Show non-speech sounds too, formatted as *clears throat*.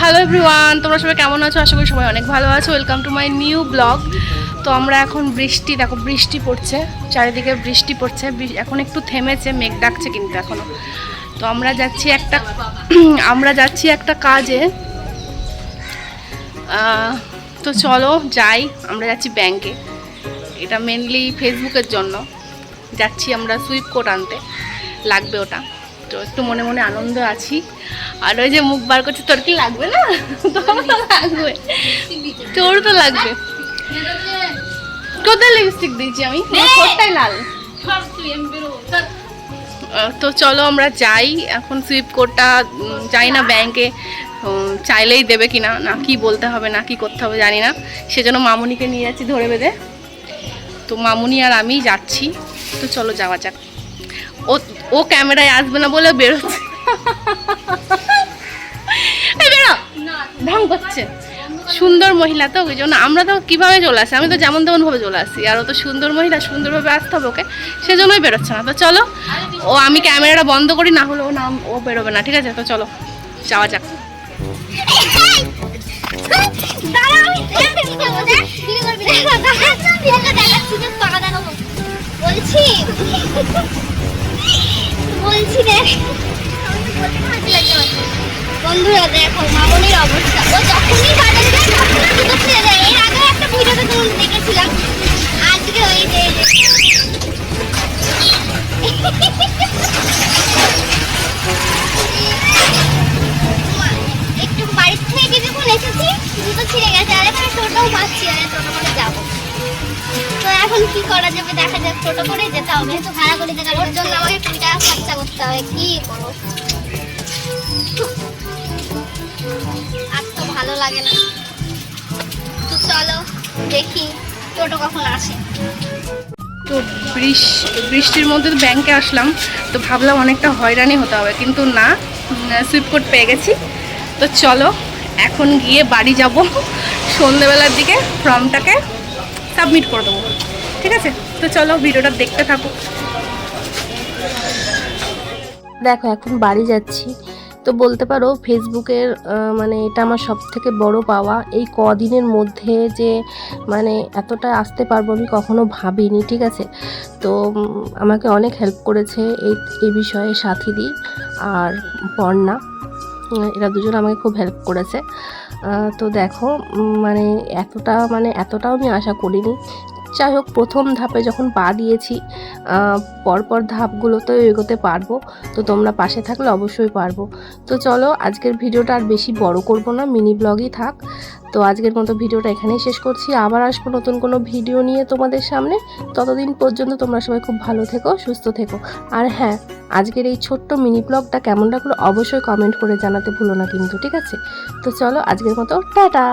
Hello everyone, তোমরা সবাই কেমন আছো? আশা করি সবাই অনেক ভালো আছো। Welcome to my new blog তো আমরা এখন বৃষ্টি, দেখো বৃষ্টি পড়ছে, চারিদিকে বৃষ্টি পড়ছে এখন একটু থেমেছে, মেঘ ডাকছে কিন্তু এখনও তো আমরা যাচ্ছি একটা, *clears throat* আমরা যাচ্ছি একটা কাজে। তো চলো যাই, আমরা যাচ্ছি ব্যাংকে এটা মেনলি ফেসবুকের জন্য। যাচ্ছি আমরা সুইপ কোট আনতে। লাগবে ওটা। তো একটু মনে মনে আনন্দ আছি। আর ওই যে মুখ বার করছে তোর কি লাগবে না? তোর তো লাগবে। তোর তো লাগবে। কোথায় লিপস্টিক দিয়েছি আমি। ঠোঁটটাই লাল। তো চলো আমরা যাই। এখন সুইপ কোডটা যাই না ব্যাংকে চাইলেই দেবে কিনা না কি বলতে হবে না কি করতে হবে জানি না। সেজন্য মামুনিকে নিয়ে যাচ্ছি ধরে বেঁধে। তো মামুনি আর আমি যাচ্ছি। তো চলো যাওয়া যাক। ও ও ক্যামেরায় আসবে না বলে বেরোচ্ছে। ঢং করছে। সুন্দর মহিলা তো, ওই জন্য আমরা তো কীভাবে চলে আসি? আমি তো যেমন তেমন ভাবে চলে আসি। আর ও তো সুন্দর মহিলা, সুন্দরভাবে আসতে হবে ওকে। সেজন্যই বেরোচ্ছে না। তো চলো, ও আমি ক্যামেরাটা বন্ধ করি, না হলে ও না, ও বেরোবে না, ঠিক আছে? তো চলো, যাওয়া যাক। বলছি। বলছি দেখ বন্ধুরা দেখো মামনির অবস্থা। ও যখনই বাজারে যায় তখনই এখন কি করা যাবে? দেখা যাক টোটো করে যেতে হবে। তো ভাড়া করে যেতে ওর জন্য আমাকে কুড়ি টাকা খরচা করতে হবে। কি করব আর তো ভালো লাগে না। তো চলো, দেখি টোটো কখন আসে। তো বৃষ- বৃষ্টির মধ্যে তো ব্যাংকে আসলাম। তো ভাবলাম অনেকটা হয়রানি হতে হবে। কিন্তু না সুইপ কোড পেয়ে গেছি। তো চলো, এখন গিয়ে বাড়ি যাব। সন্ধেবেলার দিকে ফর্মটাকে সাবমিট করে দেবো। ঠিক আছে? তো চলো ভিডিওটা দেখতে থাকো। দেখো এখন বাড়ি যাচ্ছি। তো বলতে পারো ফেসবুকের মানে এটা আমার সব থেকে বড় পাওয়া। এই কদিনের মধ্যে যে মানে এতটা আসতে পারব আমি কখনো ভাবিনি ঠিক আছে? তো আমাকে অনেক হেল্প করেছে এই এই বিষয়ে সাথীদি আর উম, এরা দুজন আমাকে খুব হেল্প করেছে। তো দেখো মানে এতটা মানে এতটাও আমি আশা করিনি যাই হোক, প্রথম ধাপে যখন পা দিয়েছি পরপর ধাপগুলোতেও এগোতে পারব। তো তোমরা পাশে থাকলে অবশ্যই পারব। তো চলো, আজকের ভিডিওটা আর বেশি বড় করব না, মিনি ব্লগই থাক। তো আজকের মতো ভিডিওটা এখানেই শেষ করছি। আবার আসব নতুন কোনো ভিডিও নিয়ে তোমাদের সামনে। ততদিন পর্যন্ত তোমরা সবাই খুব ভালো থেকো, সুস্থ থেকো। আর হ্যাঁ আজকের এই ছোট্ট মিনি ব্লগটা কেমন লাগল অবশ্যই কমেন্ট করে জানাতে ভুলো না কিন্তু, ঠিক আছে? তো চলো, আজকের মতো, টাটা!